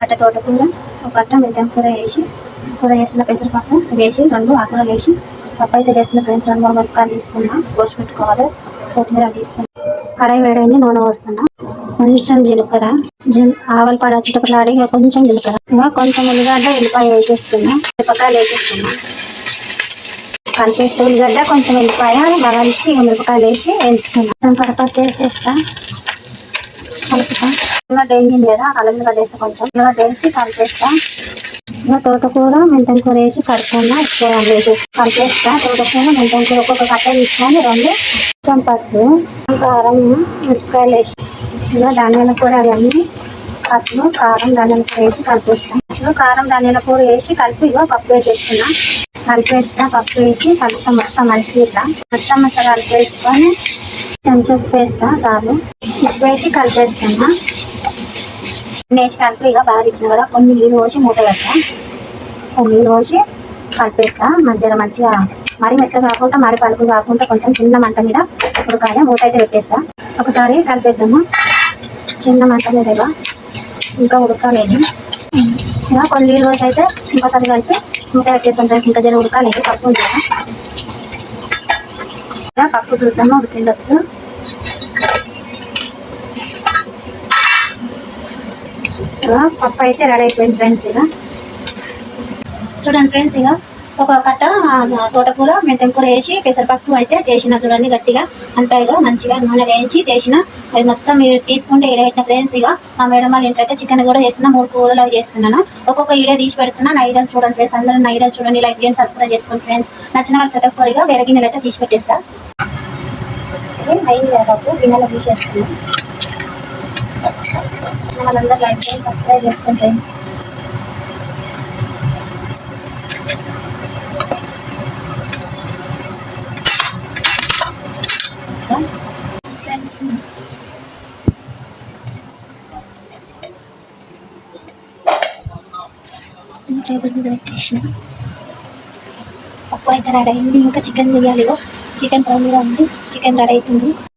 కట్ట తోటకూర ఒక కట్ట మెంతం కూర వేసి కూర చేసిన పెసరపప్పు వేసి రెండు ఆకులు వేసి పప్పు అయితే చేసిన ఫ్రెండ్స్ రెండు మూడు మిరపకాయలు తీసుకున్నా కోసి పెట్టుకోవాలి. కొత్తిమీర తీసుకున్నా. కడాయి వేడైంది నూనె పోస్తున్నా. కొంచెం జీలకర్ర జీల ఆవలు పడ చిటపలాడి ఇక కొంచెం జీలకర్ర. ఇక కొంచెం ఉల్లిగడ్డ ఉల్లిపాయ వేసేస్తున్నా. మిరపకాయలు వేసేస్తున్నా. కలిపేస్తే ఉల్లిగడ్డ కొంచెం ఉల్లిపాయ బగాలిచ్చి మిరపకాయలు వేసి వేయించుకున్నా. కడపత్తి వేసేస్తా కలుపుతా. ఉల్లిగడ్డ వేగింది కదా అలా ఉల్లిగడ్డ వేస్తే కొంచెం ఉల్లిగడ్డ వేసి కలిపేస్తా. ఇంకా తోటకూర మెంతం కూర వేసి కడుక్కున్నా ఎక్కువ వేసి కలిపేస్తా. తోటకూర మెంతం కూర ఒక్కొక్క కట్ట తీసుకొని రెండు కొంచెం పసుపు కారం మిరపకాయలు వేసి ఇంకా ధాన్యాల కూర అవన్నీ పసుపు కారం ధనియాల కూర వేసి కలిపేస్తాను పసుపు కారం ధనియాల కూర వేసి కలిపి ఇగో పప్పు వేసేస్తున్నా. కలిపేస్తా. పప్పు వేసి కలిపి మొత్తం మంచిగా మొత్తం మొత్తం కలిపేసుకొని చెంచా ఉప్పు వేస్తా. చాలు. ఉప్పు వేసి కలిపేస్తున్నా. వేసి కలిపి ఇక బాగా ఇచ్చిన కదా. కొన్ని నీళ్ళు పోసి మూత పెడతా. కొన్ని నీళ్ళు పోసి కలిపేస్తా. మధ్యలో మంచిగా మరి మెత్త కాకుండా మరి పలుకు కాకుండా కొంచెం చిన్న మంట మీద ఉడకాలి. మూత అయితే పెట్టేస్తా. ఒకసారి కలిపేద్దాము. చిన్న మంట మీద ఇక ఇంకా ఉడకాలేదు. ఇంకా కొన్ని నీళ్ళు పోసి అయితే ఇంకోసారి కలిపి మూత పెట్టేస్తాం ఫ్రెండ్స్. ఇంకా జర ఉడకాలేదు పప్పు ఉంది? పప్పు చూద్దాము. ఉడికిండొచ్చు. ఇక పప్పు అయితే రెడీ అయిపోయింది ఫ్రెండ్స్ ఇక. చూడండి ఫ్రెండ్స్ ఇక. ఒక కట్ట తోటకూర మెంతం కూర వేసి పెసరపప్పు అయితే చేసిన చూడండి గట్టిగా. అంతా ఇక మంచిగా నూనె వేయించి చేసిన. అది మొత్తం మీరు తీసుకుంటే ఈడబెట్టిన ఫ్రెండ్స్ ఇక. మా మేడం వాళ్ళ ఇంట్లో అయితే చికెన్ కూడా చేస్తున్నా. మూడు కూరలు అవి చేస్తున్నాను. ఒక్కొక్క ఈడే తీసి పెడుతున్నా. నా ఐడల్ చూడండి ఫ్రెండ్స్. అందరూ నా ఐడల్ చూడండి. లైక్ చేయండి సబ్స్క్రైబ్ చేసుకోండి ఫ్రెండ్స్. నచ్చిన వాళ్ళు ప్రతి ఒక్కరిగా వేరే గిన్నెలు అయితే తీసి పెట్టేస్తా. అయింది పప్పు గిన్నెలో తీసేస్తున్నాను నచ్చిన వాళ్ళందరూ లైక్ చేయండి సబ్స్క్రైబ్ చేసుకోండి ఫ్రెండ్స్. ఫ్రెండ్స్. టేబుల్ మీద పెట్టేసిన. పప్పు అయితే రెడీ అయింది. ఇంకా చికెన్ చేయాలి చికెన్ ఫ్రై మీద ఉంది. చికెన్ రెడీ అవుతుంది.